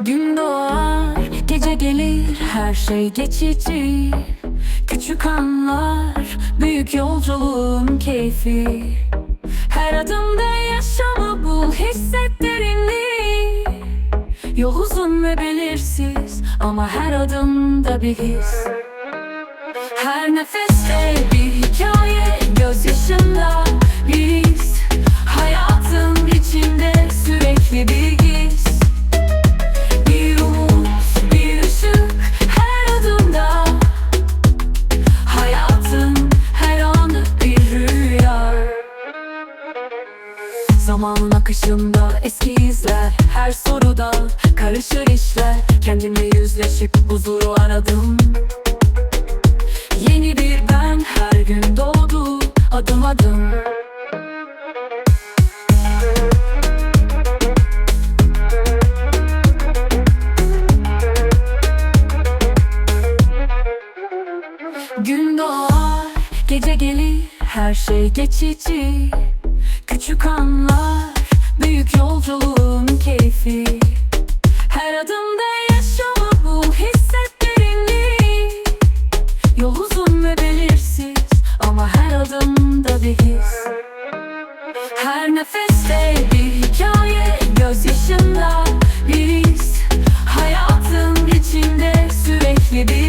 Gün doğar, gece gelir, her şey geçici. Küçük anlar, büyük yolculuğun keyfi. Her adımda yaşamı bul, hisset derinliği Yol uzun ve belirsiz ama her adımda bir his. Her nefeste Zamanın akışında eski izler. Her soruda karışır işler. Kendimle yüzleşip huzuru aradım. Yeni bir ben her gün doğdu adım adım. Gün doğar, gece gelir, her şey geçici. Küçük büyük yolculuğun keyfi. Her adımda yaşama bu hisset derinliği Yol uzun ve belirsiz ama her adımda bir his. Her nefeste bir hikaye göz yaşında bir his. Hayatın içinde sürekli bir